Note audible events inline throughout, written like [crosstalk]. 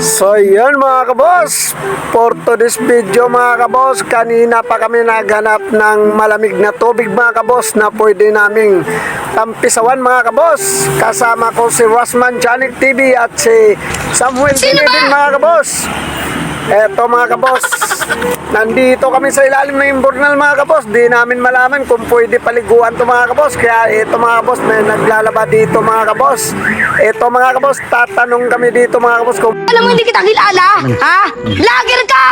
So yun mga kabos, for today's video mga kabos, kanina pa kami naghanap ng malamig na tubig mga kabos na pwede naming tampisawan mga kabos. Kasama ko si Rosman Janik TV at si Samuel Sino? Binibin mga kabos. Eto mga kabos, nandito kami sa ilalim ng imburnal mga kabos. Di namin malaman kung pwede paliguan to mga kabos. Kaya ito mga kabos, may naglalaba dito mga kabos. Ito mga kabos, tatanong kami dito mga kabos kung Alam mo hindi kita kilala? Ha? Lager ka!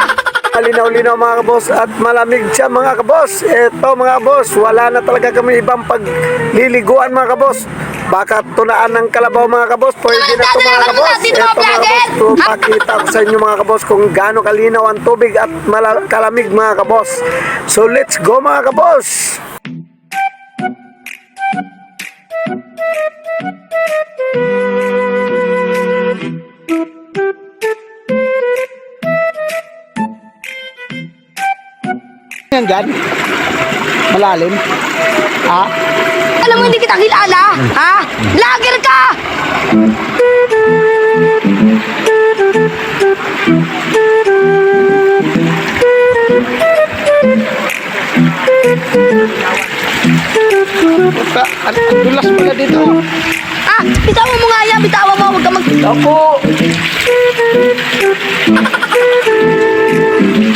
malinaw-linaw mga kabos at malamig siya mga kabos. Ito mga kabos, wala na talaga kami ibang pagliliguan mga kabos. Baka tunaan ng kalabaw mga kabos, pwede na ito mga kabos. Ito mga kabos, so, pakita ko sa inyo mga kabos kung gaano kalinaw ang tubig at kalamig mga kabos. So let's go mga kabos! Yan dyan? Malalim? Ha? Alam mo hindi kita kilala? Ha? Lager ka! Puta, ang ang dulas pala dito. Ah, bitawan mo nga yan, bitawan mo, huwag ka mag... Ako!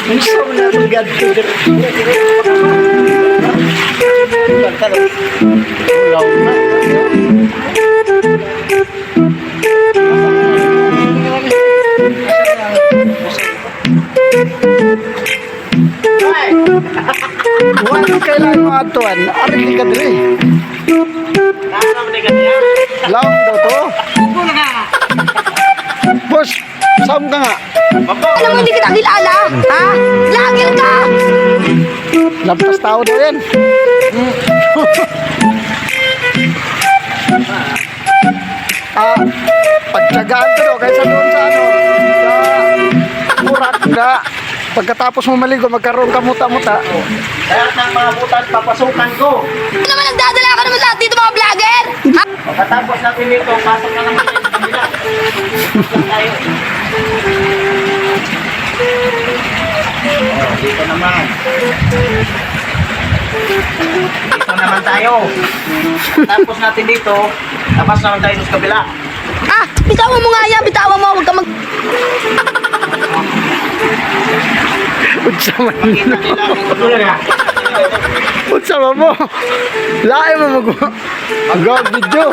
Ang sarap na itong Ulaw na. Wala kailangan mo atuan. Ka diri. Laong daw to. Boss, saan ka nga? Alam mo hindi kita kilala? Ha? Lager ka! Lampas tao daw yan. [laughs] [laughs] ah, pagtsagaan ko daw kaysa doon sa ano, sa murat na pagkatapos mo maligo, magkaroon ka muta-muta. Lahat ng mga butas papasukan ko. Ano naman nagdadala ka naman lahat dito mga vlogger? Ha? Pagkatapos natin dito, pasok na naman tayo sa kabila. tayo. Oh, dito naman. Dito naman tayo. Tapos natin dito, tapos naman tayo sa kabila. Ah, bitawan mo nga yan, bitawan mo, huwag ka mag... Utsa man. Na. Utsa man mo. Lae mo mag... Mag video.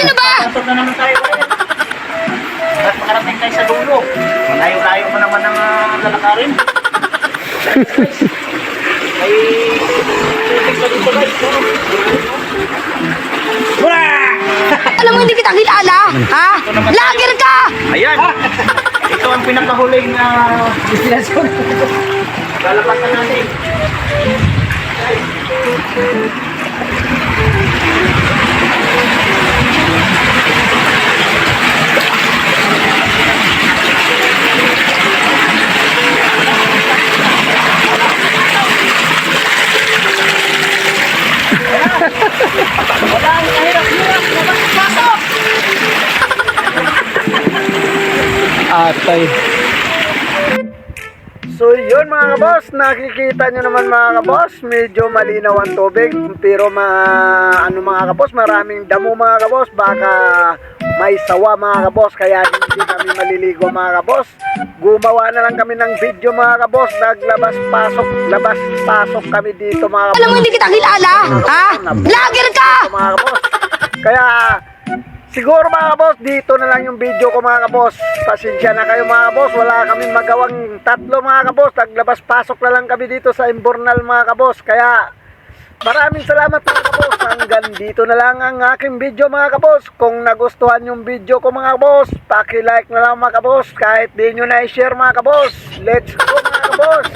Sino ba? Pasok na naman tayo. At makarating tayo sa dulo. Malayo-layo pa naman ang uh, lalakarin. Ay, tubig na dito guys. Hurra! Alam mo hindi kita kilala? Ha? Lager ka! Ayan! Ito ang pinakahuling uh, destinasyon. Lalapasan natin. Wala ang kahirap-hirap. Pasok! Atay. So yun mga kabos, nakikita nyo naman mga kabos, medyo malinaw ang tubig, pero ma, ano mga kabos, maraming damo mga kabos, baka may sawa mga kabos, kaya hindi kami maliligo mga kabos. Gumawa na lang kami ng video mga kabos, naglabas pasok, labas pasok kami dito mga kabos. Alam mo hindi kita kilala? Ha? Lager ka! mga kabos. Kaya siguro mga kabos, dito na lang yung video ko mga kabos. Pasensya na kayo mga kabos, wala kaming magawang tatlo mga kabos. Naglabas pasok na lang kami dito sa Imbornal mga kabos. Kaya Maraming salamat mga kabos. Hanggang dito na lang ang aking video mga kabos. Kung nagustuhan yung video ko mga kabos, paki-like na lang mga kabos. Kahit di nyo na i-share mga kabos. Let's go mga boss.